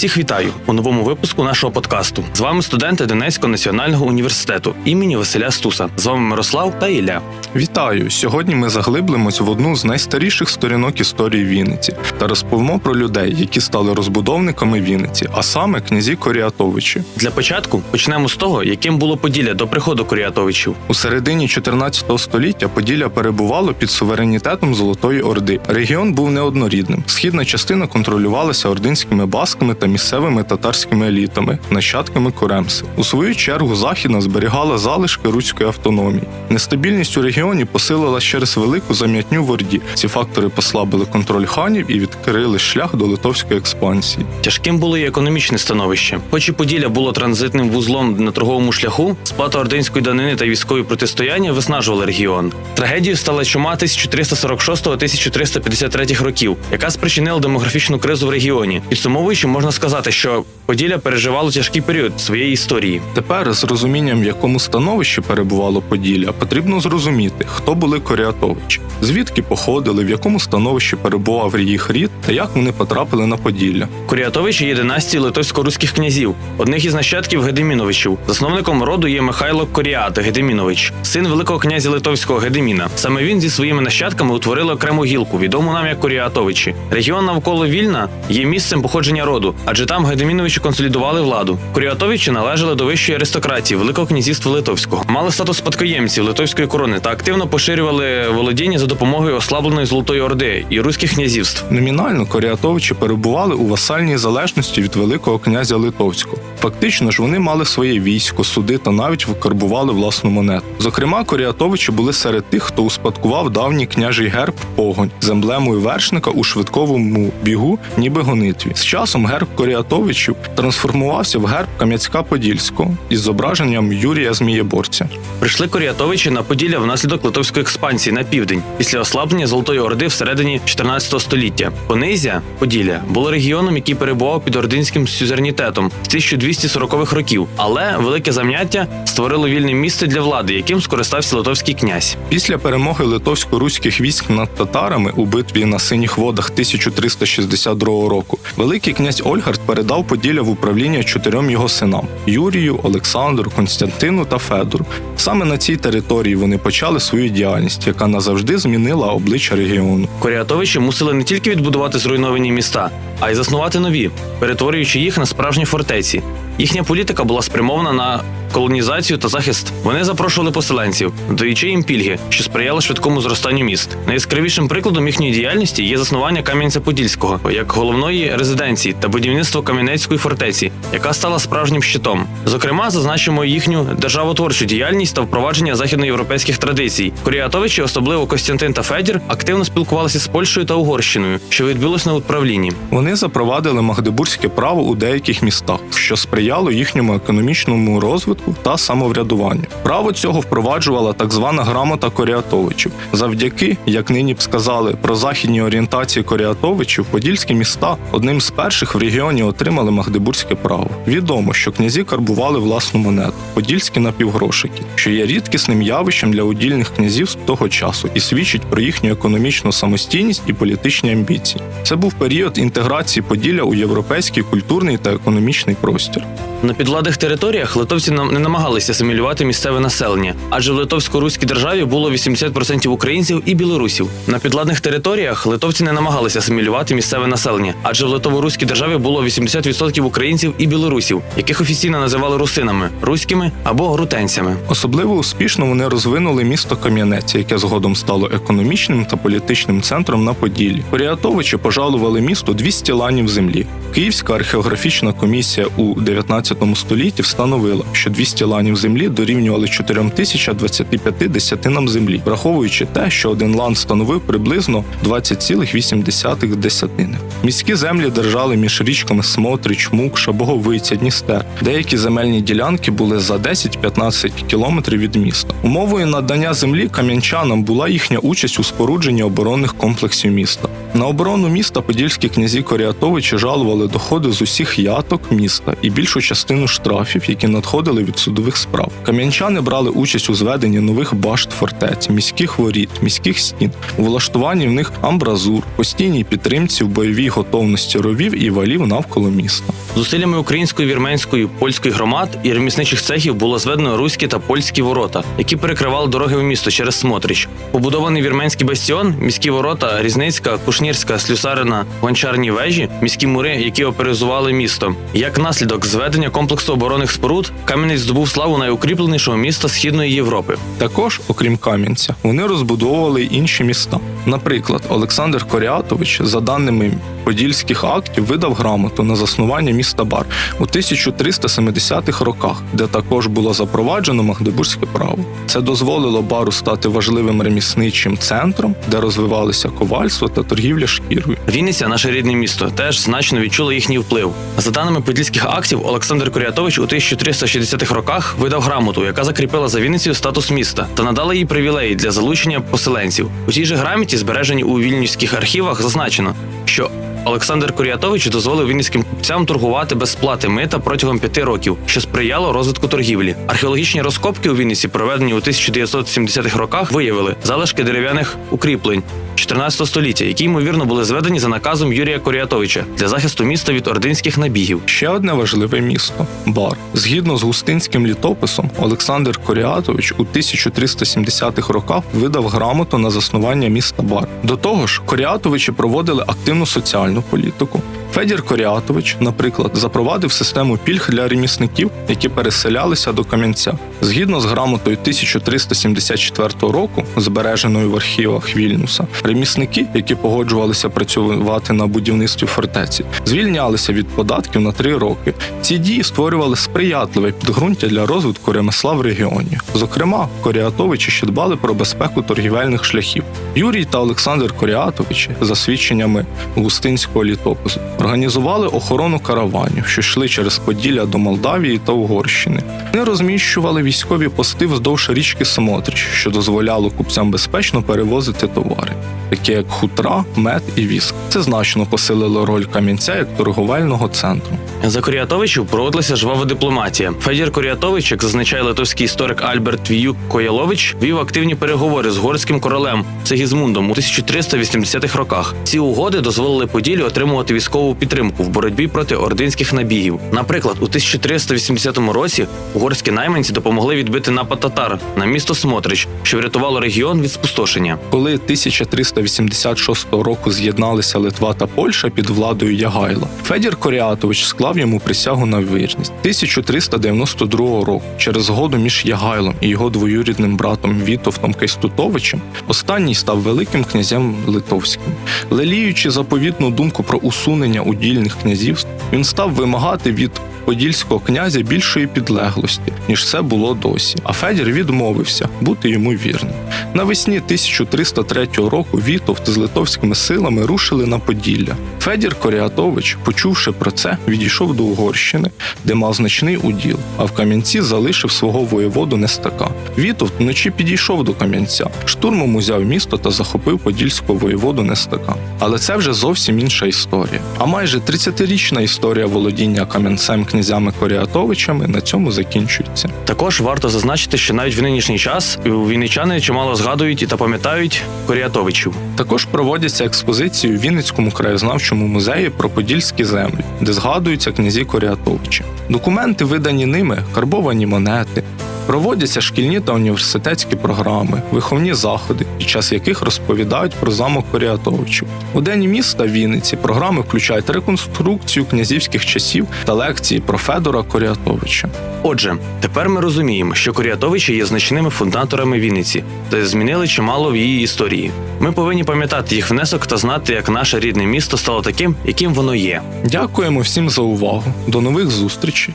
Всіх вітаю у новому випуску нашого подкасту. З вами студенти Донецького національного університету імені Василя Стуса. З вами Мирослав та Ілля. Вітаю! Сьогодні ми заглиблимось в одну з найстаріших сторінок історії Вінниці та розповімо про людей, які стали розбудовниками Вінниці, а саме князі Коріатовичі. Для початку почнемо з того, яким було Поділля до приходу Куріатовичів. У середині 14 століття Поділля перебувало під суверенітетом Золотої Орди. Регіон був неоднорідним. Східна частина контролювалася ординськими басками та місцевими татарськими елітами, нащадками Куремси. У свою чергу західна зберігала залишки руської автономії. Нестабільність у регіоні посилилась через велику зам'ятню в Орді. Ці фактори послабили контроль ханів і відкрили шлях до литовської експансії. Тяжким було і економічне становище. Хоч і Поділля було транзитним вузлом на торговому шляху, сплата ординської данини та військові протистояння виснажували регіон. Трагедією стала чума 1346-1353 років, яка спричинила демографічну кризу в регіоні. Підсумовуючи, можна сказати, що Поділля переживало тяжкий період своєї історії. Тепер з розумінням, в якому становищі перебувало Поділля, потрібно зрозуміти, хто були Коріатовичі, звідки походили, в якому становищі перебував їх рід та як вони потрапили на Поділля. Куріатовичі є династії литовсько-руських князів, одних із нащадків Гедеміновичів. Засновником роду є Михайло Коріат Гедемінович, син великого князя Литовського Гедеміна. Саме він зі своїми нащадками утворив окрему гілку, відому нам як Коріатовичі. Регіон навколо Вільна є місцем походження роду, адже там Гедеміновичі консолідували владу. Коріатовичі належали до вищої аристократії Великого князівства Литовського, мали статус спадкоємців литовської корони та активно поширювали володіння за допомогою ослабленої Золотої Орди і руських князівств. Номінально Коріатовичі перебували у васальній залежності від Великого князя Литовського. Фактично ж вони мали своє військо, суди та навіть викарбували власну монету. Зокрема, Коріатовичі були серед тих, хто успадкував давній княжий герб погонь з емблемою вершника у швидковому бігу, ніби гонитві. З часом герб Коріатовичів трансформувався в герб Кам'янська-Подільського із зображенням Юрія Змієборця. Прийшли Коріатовичі на Поділля внаслідок литовської експансії на південь після ослаблення Золотої Орди всередині 14 століття. Понизя Поділля було регіоном, який перебував під ординським сюзернітетом з 1240-х років, але велике зам'яття створило вільне місце для влади, яким скористався литовський князь. Після перемоги литовсько-руських військ над татарами у битві на синіх водах 1362 року, великий князь Ольгард передав Поділля в управління чотирьом його синам: Юрію, Олександру, Константину та Федору. Саме на цій території вони почали свою діяльність, яка назавжди змінила обличчя регіону. Коріатовичі мусили не тільки відбудувати зруйновані міста, а й заснувати нові, перетворюючи їх на справжні фортеці. Їхня політика була спрямована на колонізацію та захист. Вони запрошували поселенців, даючи їм пільги, що сприяло швидкому зростанню міст. Найяскравішим прикладом їхньої діяльності є заснування Кам'янця-Подільського як головної резиденції та будівництво Кам'янецької фортеці, яка стала справжнім щитом. Зокрема, зазначимо їхню державотворчу діяльність та впровадження західноєвропейських традицій. Коріатовичі, особливо Костянтин та Федір, активно спілкувалися з Польщею та Угорщиною, що відбулось на управлінні. Вони запровадили магдебурзьке право у деяких містах, що сприяло їхньому економічному розвитку та самоврядуванню. Право цього впроваджувала так звана грамота Коріатовичів. Завдяки, як нині б сказали, про західній орієнтації Коріатовичів, подільські міста одним з перших в регіоні отримали магдебурзьке право. Відомо, що князі карбували власну монету подільські напівгрошики, що є рідкісним явищем для удільних князів з того часу і свідчить про їхню економічну самостійність і політичні амбіції. Це був період інтеграції Поділля у європейський культурний та економічний простір. На підвладних територіях литовці не намагалися асимілювати місцеве населення, адже в литовсько-руській державі було 80% українців і білорусів. На підвладних територіях литовці не намагалися асимілювати місцеве населення, адже в литово-руській державі було 80% українців і білорусів, яких офіційно називали русинами, руськими або рутенцями. Особливо успішно вони розвинули місто Кам'янець, яке згодом стало економічним та політичним центром на Поділлі. Порятовичі пожалували місту 200 ланів землі. Київська археографічна комісія у 19 19 столітті встановила, що 200 ланів землі дорівнювали 4025 десятинам землі, враховуючи те, що один лан становив приблизно 20,8 десятини. Міські землі держали між річками Смотрич, Мукша, Боговиця, Дністер. Деякі земельні ділянки були за 10-15 кілометрів від міста. Умовою надання землі кам'янчанам була їхня участь у спорудженні оборонних комплексів міста. На оборону міста подільські князі Коріатовичі жалували доходи з усіх яток міста і більшу частину штрафів, які надходили від судових справ. Кам'янчани брали участь у зведенні нових башт фортець, міських воріт, міських стін, у влаштуванні в них амбразур, постійній підтримці в бойовій готовності ровів і валів навколо міста. Зусиллями української, вірменської, польської громад і ремісничих цехів було зведено руські та польські ворота, які перекривали дороги в місто через Смотрич. Побудований вірменський бастіон, міські ворота, Різницька, Кушнірська, Слюсарина, гончарні вежі, міські мури, які оперизували місто. Як наслідок зведення комплексу оборонних споруд, Кам'янець здобув славу найукріпленішого міста Східної Європи. Також, окрім Кам'янця, вони розбудовували інші міста. Наприклад, Олександр Коріатович, за даними подільських актів, видав грамоту на заснування міста Бар у 1370-х роках, де також було запроваджено магдебурзьке право. Це дозволило бару стати важливим ремісничим центром, де розвивалися ковальство та торгівля шкірою. Вінниця, наше рідне місто, теж значно відчула їхній вплив. За даними подільських актів, Олександр Корятович у 1360-х роках видав грамоту, яка закріпила за Вінницею статус міста та надала їй привілеї для залучення поселенців. У цій же грамоті, збереженій у вільнюських архівах, зазначено, що Олександр Корятович дозволив вінницьким купцям торгувати без сплати мита протягом п'яти років, що сприяло розвитку торгівлі. Археологічні розкопки у Вінниці, проведені у 1970-х роках, виявили залишки дерев'яних укріплень 14 століття, які ймовірно були зведені за наказом Юрія Коріатовича для захисту міста від ординських набігів. Ще одне важливе місто бар. Згідно з густинським літописом, Олександр Коріатович у 1370-х роках видав грамоту на заснування міста Бар. До того ж, Коріатовичі проводили активну соціальну політику. Федір Коріатович, наприклад, запровадив систему пільг для ремісників, які переселялися до Кам'янця. Згідно з грамотою 1374 року, збереженою в архівах Вільнюса, ремісники, які погоджувалися працювати на будівництві фортеці, звільнялися від податків на три роки. Ці дії створювали сприятливе підґрунтя для розвитку ремесла в регіоні. Зокрема, Коріатовичі ще дбали про безпеку торгівельних шляхів. Юрій та Олександр Коріатовичі, за свідченнями густинського літопису, організували охорону караванів, що йшли через Поділля до Молдавії та Угорщини. Вони розміщували військові пости вздовж річки Смотрич, що дозволяло купцям безпечно перевозити товари, такі як хутра, мед і віск. Це значно посилило роль Кам'янця як торговельного центру. За Коріатовичів проводилася жвава дипломатія. Федір Коріатович, як зазначає литовський історик Альберт Віюк Коялович, вів активні переговори з горським королем Сигізмундом у 1380-х роках. Ці угоди дозволили Поділлю отримувати військову підтримку в боротьбі проти ординських набігів. Наприклад, у 1380 році угорські найманці допомогли відбити напад татар на місто Смотрич, що врятувало регіон від спустошення. Коли 1386 року з'єдналися Литва та Польща під владою Ягайла, Федір Коріатович склав йому присягу на вірність. 1392 року, через згоду між Ягайлом і його двоюрідним братом Вітовтом Кайстутовичем, останній став великим князем литовським. Леліючи заповітну думку про усунення удільних князівств, він став вимагати від подільського князя більшої підлеглості, ніж це було досі. А Федір відмовився бути йому вірним. Навесні 1303 року Вітовт з литовськими силами рушили на Поділля. Федір Коріатович, почувши про це, відійшов до Угорщини, де мав значний уділ, а в Кам'янці залишив свого воєводу Нестака. Вітовт вночі підійшов до Кам'янця, штурмом узяв місто та захопив подільського воєводу Нестака. Але це вже зовсім інша історія. А майже 30-річна історія володіння Кам'янцем князями Коріатовичами на цьому закінчується. Також варто зазначити, що навіть в нинішній час вінничани чимало згадують і та пам'ятають Коріатовичів. Також проводяться експозиції у Вінницькому краєзнавчому музеї про подільські землі, де згадуються князі Коріатовичі. Документи, видані ними, карбовані монети. Проводяться шкільні та університетські програми, виховні заходи, під час яких розповідають про замок Коріатовичів. У день міста Вінниці програми включають реконструкцію князівських часів та лекції про Федора Коріатовича. Отже, тепер ми розуміємо, що Коріатовичі є значними фундаторами Вінниці та змінили чимало в її історії. Ми повинні пам'ятати їх внесок та знати, як наше рідне місто стало таким, яким воно є. Дякуємо всім за увагу. До нових зустрічей!